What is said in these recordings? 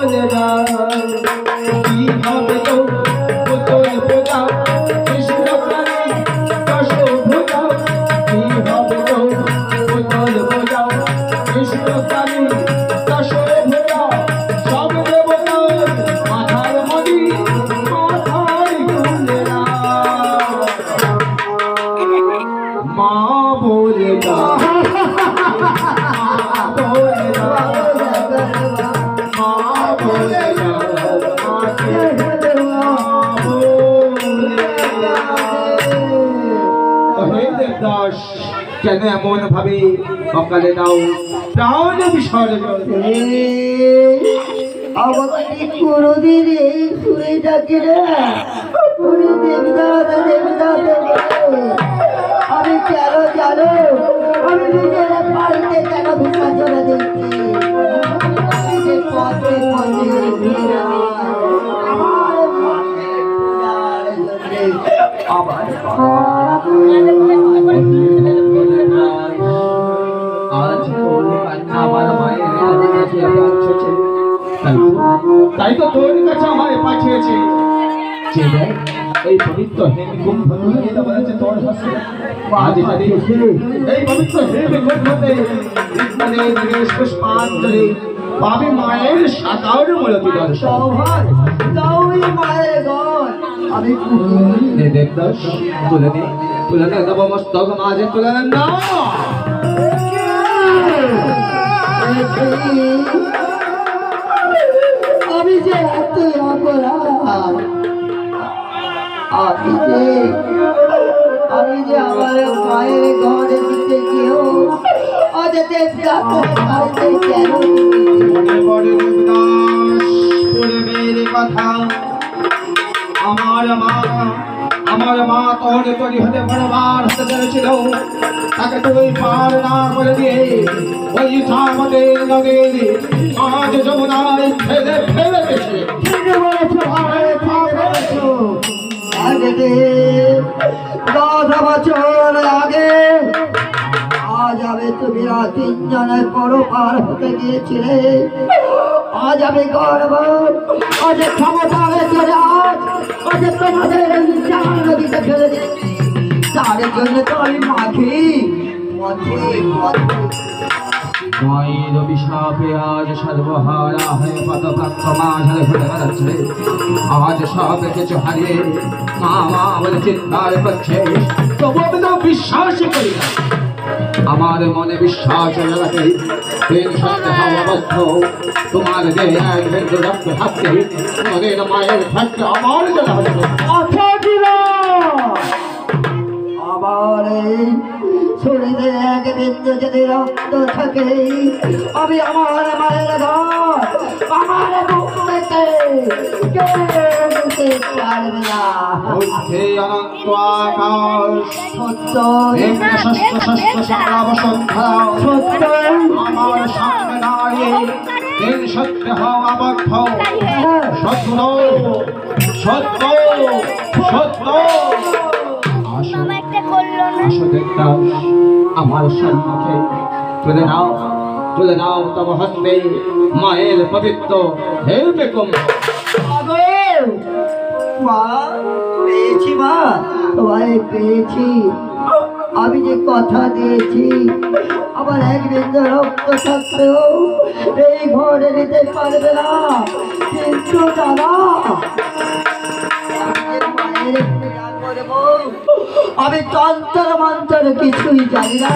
বলে দাও কেন এমন ভাবে সকালে দাও? বিসর্জন কোনোদিন সুরে ডাকে না। ওরে দেবদাস দেবদাস আমি কেন জানো? আমি নিজের বাড়িতে কেন বিসর্জন দিচ্ছি? পথে পথে আমার তাই তো তোর কাছে আমায় পাঠিয়েছে। যে দেখ, এই পবিত্র হেমকুম্ভ নদী তো বলেছে তোর হাসে আজ যদি এই পবিত্র হেমকুম্ভতে মানে দিনেশ পুষ্পাঞ্জলি পাবে মায়ের সাকার মূলতি দর্শন। দাও মায়ের ঘর। আমি নে দেবদাস তুলে নে তুলে নে নবমস্তক মাঝে তুলে নে। যে এত অপরাধ। আমি যে আমি যে আমার মায়ের ঘরে দিতে গিয়েও অযথে কেন তোর তৈরি হতে বড়বার হতে চলেছিল তাকে তুই পার না করে দিয়ে ওই থামতে লগে আজ যমুনায় ফেলে ফেলে গেছে দশ বছর আগে আজ আমি তুমি তিনজনের পর পার হতে গিয়েছিলে। আজ আমি গর্ব, আজ ক্ষমতা আজ আজ তোমাদের নদীতে ফেলে দিয়েছি। তার জন্য তো আমি মাখি মধ্যে মায়ের অভিশাপে আজ সর্বহারা হয়ে বেড়াচ্ছে। আজ সব কিছু হারিয়ে মা মা বলে চিৎকার করছে। তবু বিশ্বাসই করি না। আমার মনে বিশ্বাস হওয়া বদ্ধ তোমার দেহে এক রক্ত মায়ের থাকতে আমার জানা হতো আমার এই শরীরে এক যদি রক্ত থাকে, আমি আমার মায়ের আমার ঊর্ধ্বে অনন্ত আকাশ সত্য ষষ্ঠ ষষ্ঠ সংগ্রাম সন্ধ্যা সত্য আমার সামনে দাঁড়িয়ে দিন সত্য সম্মুখে তুলে নাও তুলে নাও তব হস্তে, মায়ের পবিত্র হেলবে কুম্ভ। মা, পেয়েছি মা, তোমায় পেয়েছি। আমি যে কথা দিয়েছি, আমার এক বিন্দু রক্ত থাকতেও এই ঘরে নিতে পারবে না। কিন্তু দাদা আমি তন্ত্র মন্ত্র কিছুই জানি না।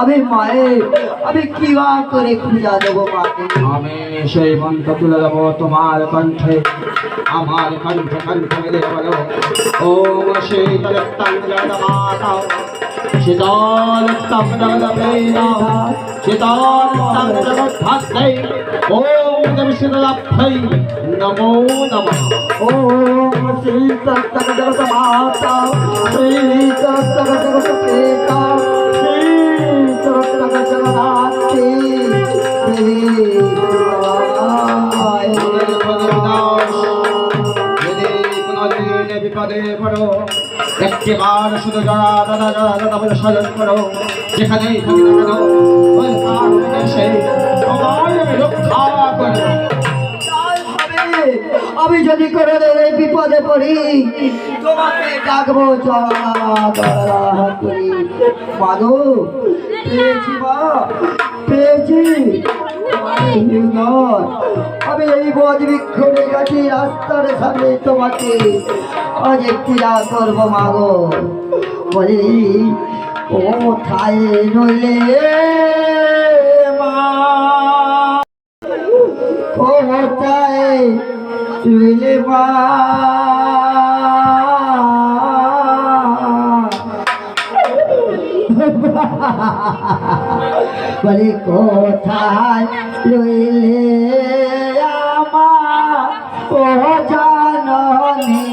আমি মায়ের, আমি কিবা করে পূজা দেবো মাকে? আমি সেই মন্ত্র তুলে দেবো তোমার কণ্ঠে। আমার কণ্ঠে কণ্ঠে মিলে বলো ওম শীতল তঞ্জল মাতা শীতল তঞ্জল প্রেতা শীতল তঞ্জল ভক্তৈ ওম দেব শীতলাভ্যৈ নমো নমঃ ओम श्री तत्त जगत माता श्री तत्त जगत पिता श्री तत्त जगन्नाथी देवी शिवाय বিপদে বিপদে পড়ো একটিবার শুধু জড়া দাদা জড়া দাদা বলে স্মরণ করো যেখানেই থাকি না কেন ওই কার এসে তোমার আমি যদি করে এই বিপদে পড়ি। তোমাকে ডাকবো মাগো পেয়েছি মা পেয়েছি। আমি এই বজ বিক্ষোভে গেছি, রাস্তার সামনে তোমাকে। আজ যা করব মাগো বলি থাই নইলে? মা বলে কোথায় লইলে আমার? ও জাননী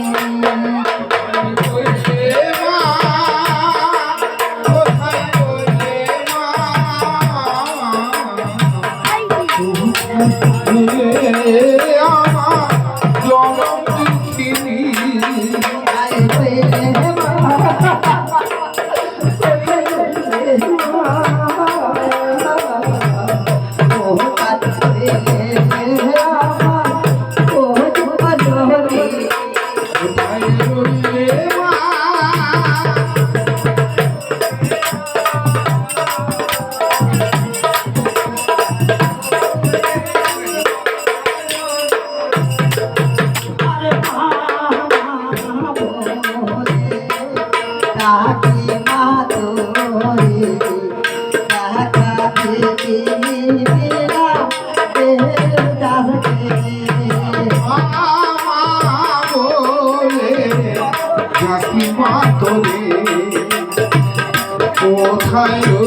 কোথায়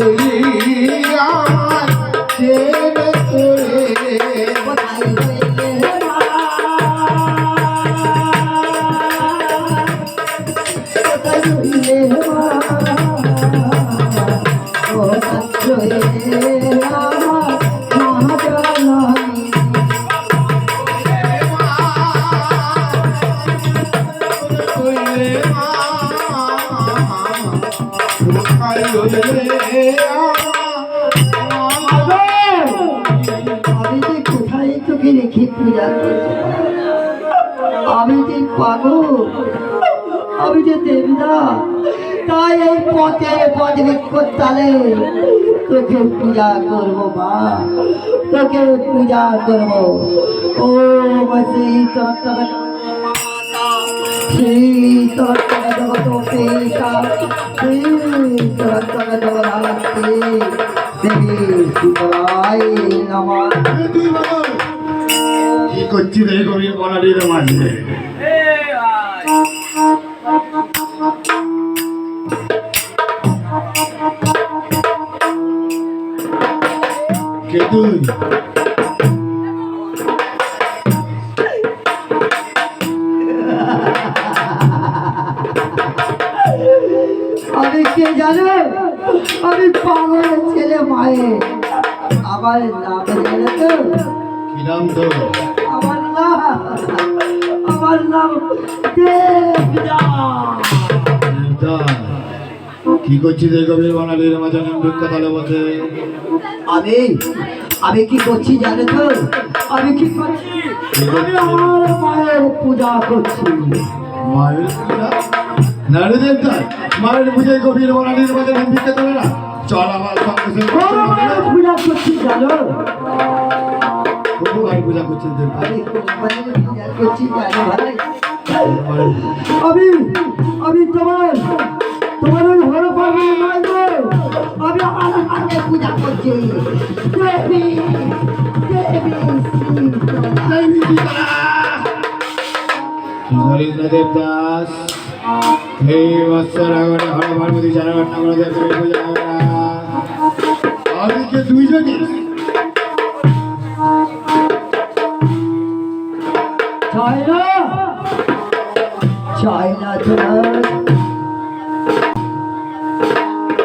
আমি যে কোথায় তোকে আমি যে পাগল আমি দেবদা তাই এই পথে পথ বিক্ষোভ তালে তোকে পূজা করব, মা। তোকে পূজা করব। ও বসে কি করছি রে গভীর বনারির মাঝে কে তুই? আমি কে জানে? আমি পাগলের ছেলে মায়ে আমার নাম জানো তো কি নাম তোর? আমার নাম আমার নাম। কি করছিস রে গভীর বনারির মাঝে? তালে বসে। আমি আমি কি করছি জানো তো? আমি কি করছি? আমি আমার মায়ের পূজা করছি। মায়ের পূজা? না রে দেবদাস মায়ের পূজায় গভীর বনারির মাঝে নিম্বিক তালে না চল আমার সঙ্গে পূজা করছি জানো পূজা করছিস দেবদাস আমি আমি তোমার তোমার ঘরে পাবো আমি পূজা করছি। দেবী দেবী দেবদাস হে বৎসর আগরে হর পার্বতী পূজা করা আমি কে দুইজনই চাইনা তোমার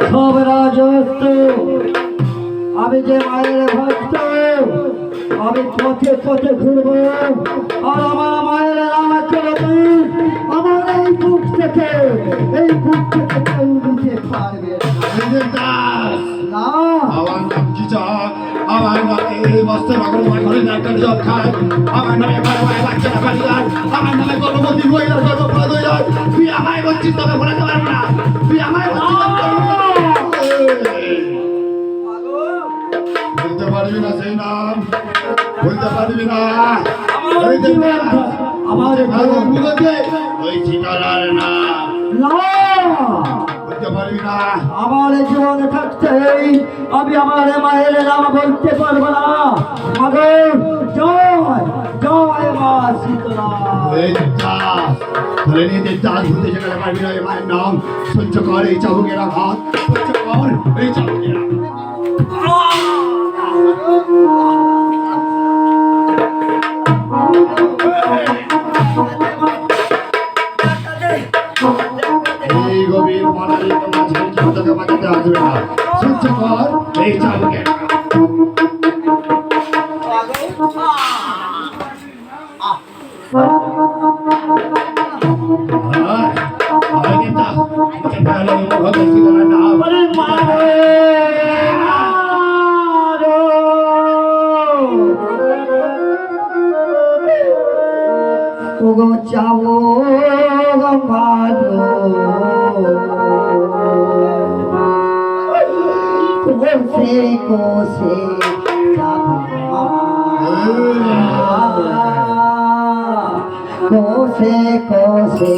সব রাজত্ব। আমি যে মায়ের ভক্ত, আমি পথে পথে ঘুরবো। আর আমার মায়ের নাম করে বস্ত্র বাগর মাই ঘরে ডাক্তার খায় আমার নামে বারো বারো বাচ্চারা বাড়ি যায় আমার নামে গর্ভবতী মহিলা গর্ভপাত হয়ে যায় তুই আমায় বঞ্চিত তবে ভোলাতে পারব না। তুই আমায় বঞ্চিত বলতে পারবি না সেই নাম। বলতে পারবি না। আমার ভালো মুখতে ওই ঠিকানার নাম। পারবি না। আমার জীবন থাকতেই আমি আমার মায়ের নাম বলতে পারব না। মাগো জয় জয় মা শীতলা ধরে যে চাষ ঘুরতে সেখানে পারবি না মায়ের নাম সহ্য কর এই চাবুকের আঘাত সহ্য কর এই চাবুকের আঘাত। তোমার জমা দিতে আসবে না সহ্য কর এই চাবুকের কোসে কোসে